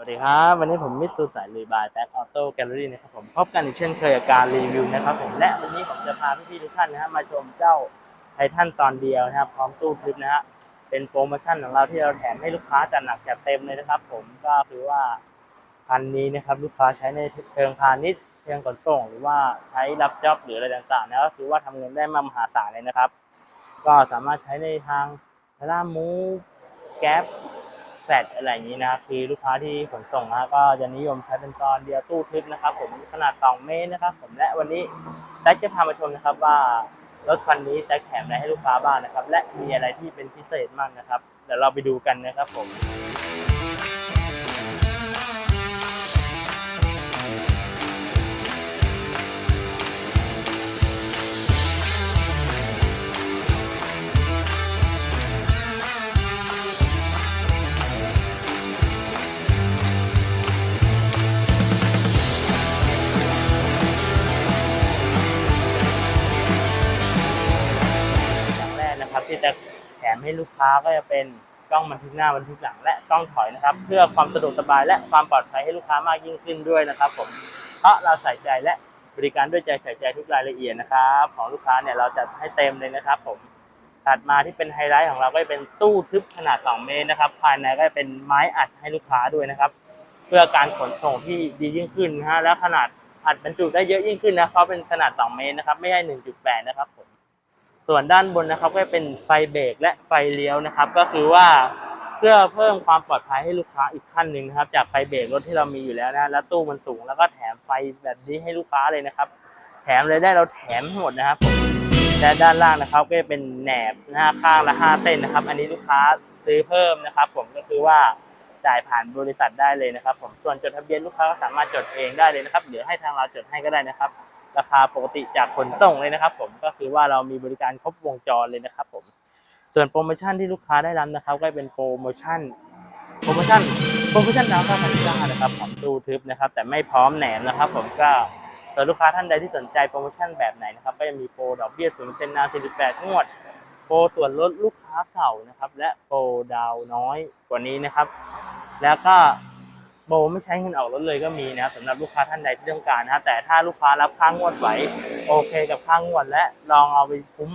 สวัสดีครับ วันนี้ผมมิสซูสายลุยบายแบ็คออโต้แกลเลอรี่นะครับผมพบกันอีกเช่นเคยกับการรีวิวนะครับผมและวันนี้ผมจะพาพี่ๆทุกท่านนะฮะมาชมเจ้าไททันตอนเดียวนะครับ พร้อมตู้ทึบนะฮะเป็นโปรโมชั่นของเราที่เราแถมให้ลูกค้าจัดหนักจัดเต็มเลยนะครับ ผมก็คือว่าคันนี้นะครับลูกค้าใช้ในเชิงพาณิชย์เชิงขนส่ง หรือว่าใช้รับจ็อบหรืออะไรต่างๆนะก็คือว่าทำเงินได้มามหาศาลเลยนะครับ ก็สามารถใช้ในทางล่ามูแก๊ป แฟดอะไรอย่างนี้นะครับคือลูกค้าที่ขนส่งนะก็จะนิยมใช้เป็นตอนเดียวตู้ทึบนะครับ ผมขนาด 2 เมตรนะครับ ผมและวันนี้แท็กจะพามาชมนะครับว่ารถคันนี้แท็กแถมอะไรให้ลูกค้าบ้างนะครับ และมีอะไรที่เป็นพิเศษมากนะครับเดี๋ยวเราไปดูกันนะครับผม นะครับ ที่จะแถมให้ลูกค้าก็จะเป็นกล้องบันทึกหน้าบันทึกหลังและกล้องถอยนะครับ เพื่อความสะดวกสบายและความปลอดภัยให้ลูกค้ามากยิ่งขึ้นด้วยนะครับผมเพราะเราใส่ใจและบริการด้วยใจใส่ใจทุกรายละเอียดนะครับ ของลูกค้าเนี่ยเราจัดให้เต็มเลยนะครับผมถัดมาที่เป็นไฮไลท์ของเราก็จะเป็นตู้ทึบขนาด 2 เมตรนะครับ ภายในก็จะเป็นไม้อัดให้ลูกค้าด้วยนะครับ เพื่อการขนส่งที่ดียิ่งขึ้นนะฮะและขนาดอัดบรรจุได้เยอะยิ่งขึ้นนะเพราะเป็นขนาด 2 เมตรนะครับ ไม่ใช่ 1.8 นะครับผม ส่วนด้านบนนะครับก็เป็นไฟเบรกและไฟเลี้ยวนะครับ ก็คือว่าเพื่อเพิ่มความปลอดภัยให้ลูกค้าอีกขั้นหนึ่งนะครับ จากไฟเบรกรถที่เรามีอยู่แล้วนะแล้วตู้มันสูง แล้วก็แถมไฟแบบนี้ให้ลูกค้าเลยนะครับ แถมเลยได้เราแถมให้หมดนะครับผมและด้านล่างนะครับก็จะเป็นแหนบหน้าข้างละ5เส้นนะครับ อันนี้ลูกค้าซื้อเพิ่มนะครับ ผมก็คือว่า จ่ายผ่านบริษัทได้เลยนะครับ ผมส่วนจดทะเบียนลูกค้าก็สามารถจดเองได้เลยนะครับเดี๋ยวให้ทางเราจดให้ก็ได้นะครับ ราคาปกติจากขนส่งเลยนะครับ ผมก็คือว่าเรามีบริการครบวงจรเลยนะครับ ผมส่วนโปรโมชั่นที่ลูกค้าได้รับนะครับ ก็เป็นโปรโมชั่นโปรโมชั่นโปรโมชั่นดาวน์5,000บาทนะครับของตู้ทึบนะครับ แต่ไม่พร้อมแหนมนะครับ ผมก็ส่วนลูกค้าท่านใดที่สนใจโปรโมชั่นแบบไหนนะครับ ก็จะมีโปรดอกเบี้ย0%นาน48งวด โปรส่วนลดลูกค้าเก่านะครับ และโปรดาวน้อยกว่านี้นะครับ แล้วก็โปรไม่ใช้เงินออกรถเลยก็มีนะครับสำหรับลูกค้าท่านใดที่ต้องการนะครับแต่ถ้าลูกค้ารับค่างวดไหวโอเคกับค่างวดและลองเอาไปคุ้ม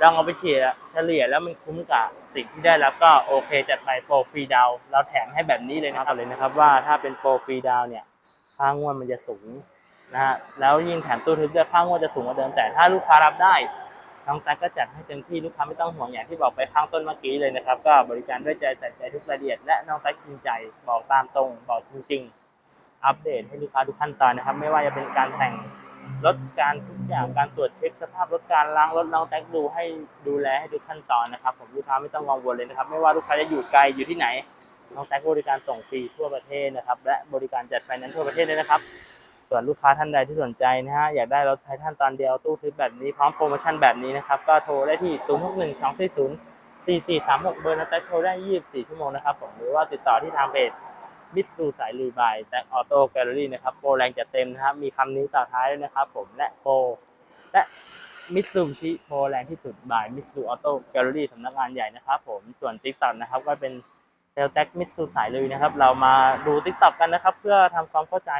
ลองเอาไปเฉลี่ยเฉลี่ยแล้วมันคุ้มกับสิ่งที่ได้รับก็โอเคจัดไปโปรฟรีดาวเราแถมให้แบบนี้เลยนะครับเลยนะครับว่าถ้าเป็นโปรฟรีดาวเนี่ยค่างวดมันจะสูงนะฮะแล้วยิ่งแถมตู้ทึบด้วยค่างวดจะสูงกว่าเดิมแต่ถ้าลูกค้ารับได้ น้องแท็กก็จัดให้เต็มที่ลูกค้าไม่ต้องห่วงอย่างที่บอกไปข้างต้นเมื่อกี้เลยนะครับ ก็บริการด้วยใจใส่ใจทุกรายละเอียดและน้องแท็กจริงใจบอกตามตรงบอกจริง ๆ อัปเดตให้ลูกค้าทุกขั้นตอนนะครับ ไม่ว่าจะเป็นการแต่งรถการทุกอย่างการตรวจเช็คสภาพรถการล้างรถน้องแท็กดูให้ดูแลให้ทุกขั้นตอนนะครับ ผมลูกค้าไม่ต้องกังวลเลยนะครับ ไม่ว่าลูกค้าจะอยู่ไกลอยู่ที่ไหนน้องแท็กบริการส่งฟรีทั่วประเทศนะครับ และบริการจัดไฟแนนซ์ทั่วประเทศเลยนะครับ ส่วนลูกค้าท่านใดที่สนใจนะฮะอยากได้รถไททันตอนเดียวตู้ทึบแบบนี้พร้อมโปรโมชั่นแบบนี้นะครับก็โทรได้ที่ 0 6 1 2 4 0 4 4 3 6 เบอร์นะแต่โทรได้ 24 ชั่วโมงนะครับผมหรือว่าติดต่อที่ทางเพจมิตซูสายลุยบายแต่ออโต้แกลเลอรี่นะครับโปรแรงจะเต็มนะครับ มีคำนี้ต่อท้ายด้วยนะครับผมและโปรและมิตซูชิโปรแรงที่สุดบายมิตซูออโต้แกลเลอรี่สำนักงานใหญ่นะครับผมส่วนติ๊กต็อกนะครับก็เป็นเซลแท็กมิตซูสายลุยนะครับ เรามาดูติ๊กต็อกกันนะครับ เพื่อทำความเข้าใจ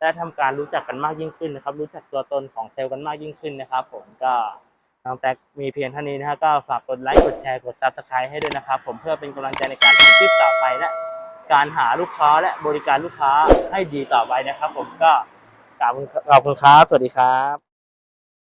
ได้ทำการรู้จักกันมากยิ่งขึ้นนะครับ รู้จักตัวตนของเซลล์กันมากยิ่งขึ้นนะครับ ผมก็น้องแต็กมีเพียงเท่านี้นะฮะก็ฝากกดไลค์กดแชร์กดซับสไครต์ให้ด้วยนะครับ ผมเพื่อเป็นกำลังใจในการทำคลิปต่อไปและการหาลูกค้าและบริการลูกค้าให้ดีต่อไปนะครับ ผมก็ขอบคุณขอบคุณครับสวัสดีครับ